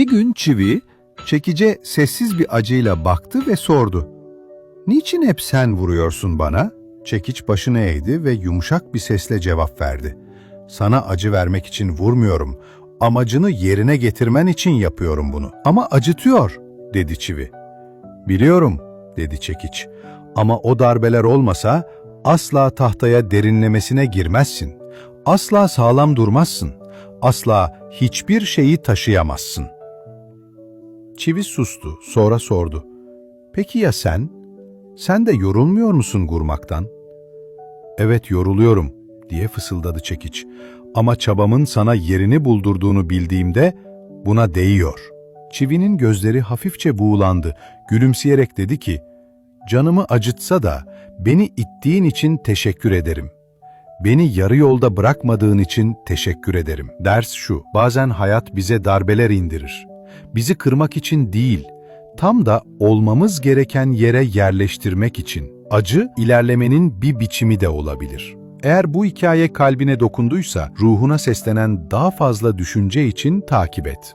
Bir gün Çivi, çekice sessiz bir acıyla baktı ve sordu. Niçin hep sen vuruyorsun bana? Çekiç başını eğdi ve yumuşak bir sesle cevap verdi. Sana acı vermek için vurmuyorum. Amacını yerine getirmen için yapıyorum bunu. Ama acıtıyor, dedi Çivi. Biliyorum, dedi Çekiç. Ama o darbeler olmasa asla tahtaya derinlemesine girmezsin. Asla sağlam durmazsın. Asla hiçbir şeyi taşıyamazsın. Çivi sustu, sonra sordu. Peki ya sen? Sen de yorulmuyor musun gurmaktan? Evet yoruluyorum, diye fısıldadı çekiç. Ama çabamın sana yerini buldurduğunu bildiğimde buna değiyor. Çivinin gözleri hafifçe buğulandı. Gülümseyerek dedi ki, Canımı acıtsa da beni ittiğin için teşekkür ederim. Beni yarı yolda bırakmadığın için teşekkür ederim. Ders şu, bazen hayat bize darbeler indirir. Bizi kırmak için değil, tam da olmamız gereken yere yerleştirmek için. Acı, ilerlemenin bir biçimi de olabilir. Eğer bu hikaye kalbine dokunduysa, ruhuna seslenen daha fazla düşünce için takip et.